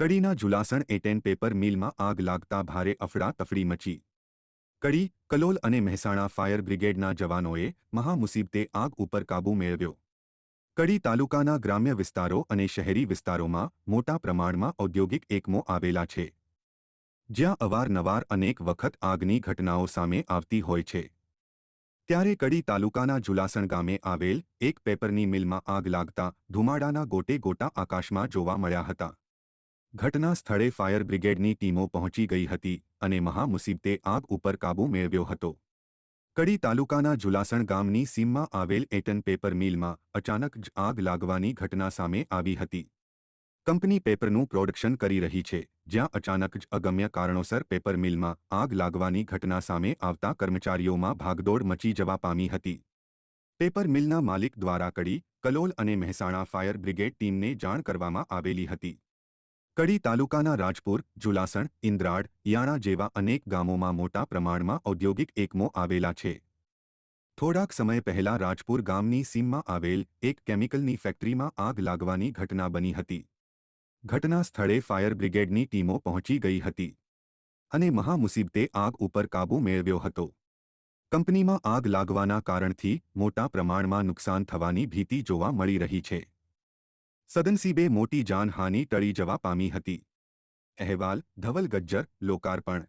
કડીના જુલાસણ attain paper મિલમાં આગ લાગતા ભારે અફડાતફડી મચી. કડી, કલોલ અને મહેસાણા ફાયર બ્રિગેડના જવાનોએ મહામુસીબતે આગ ઉપર કાબૂ મેળવ્યો. કડી તાલુકાના ગ્રામ્ય વિસ્તારો અને શહેરી વિસ્તારોમાં મોટા પ્રમાણમાં ઔદ્યોગિક એકમો આવેલા છે. જ્યાં અવારનવાર અનેક વખત આગની ઘટનાઓ સામે આવતી હોય છે. ત્યારે કડી તાલુકાના જુલાસણ ગામે આવેલ એક પેપરની મિલમાં આગ લાગતા ધુમાડાના ગોટે ગોટા આકાશમાં જોવા મળ્યા હતા. ઘટના સ્થળે ફાયર બ્રિગેડની ટીમો પહોંચી ગઈ હતી અને મહામુસીબતે આગ ઉપર કાબૂ મેળવ્યો હતો. કડી તાલુકાના જુલાસણ ગામની સીમમાં આવેલ એટન પેપર મિલમાં અચાનક જ આગ લાગવાની ઘટના સામે આવી હતી. કંપની પેપરનું પ્રોડક્શન કરી રહી છે, જ્યાં અચાનક જ અગમ્ય કારણોસર પેપર મિલમાં આગ લાગવાની ઘટના સામે આવતા કર્મચારીઓમાં ભાગદોડ મચી જવા પામી હતી. પેપર મિલના માલિક દ્વારા કડી, કલોલ અને મહેસાણા ફાયર બ્રિગેડ ટીમને જાણ કરવામાં આવેલી હતી. કડી તાલુકાના રાજપુર, જુલાસણ, ઇન્દ્રાડ, યાણા જેવા અનેક ગામોમાં મોટા પ્રમાણમાં ઔદ્યોગિક એકમો આવેલા છે. થોડાક સમય પહેલા રાજપુર ગામની સીમમાં આવેલ એક કેમિકલની ફેક્ટરીમાં આગ લાગવાની ઘટના બની હતી. ઘટના સ્થળે ફાયર બ્રિગેડની ટીમો પહોંચી ગઈ હતી અને મહામુસીબતે આગ ઉપર કાબૂ મેળવ્યો હતો. કંપનીમાં આગ લાગવાના કારણથી મોટા પ્રમાણમાં નુકસાન થવાની ભીતિ જોવા મળી રહી છે. સદનસીબે મોટી જાનહાની ટળી જવા પામી હતી. અહેવાલ ધવલ ગજ્જર લોકાર્પણ.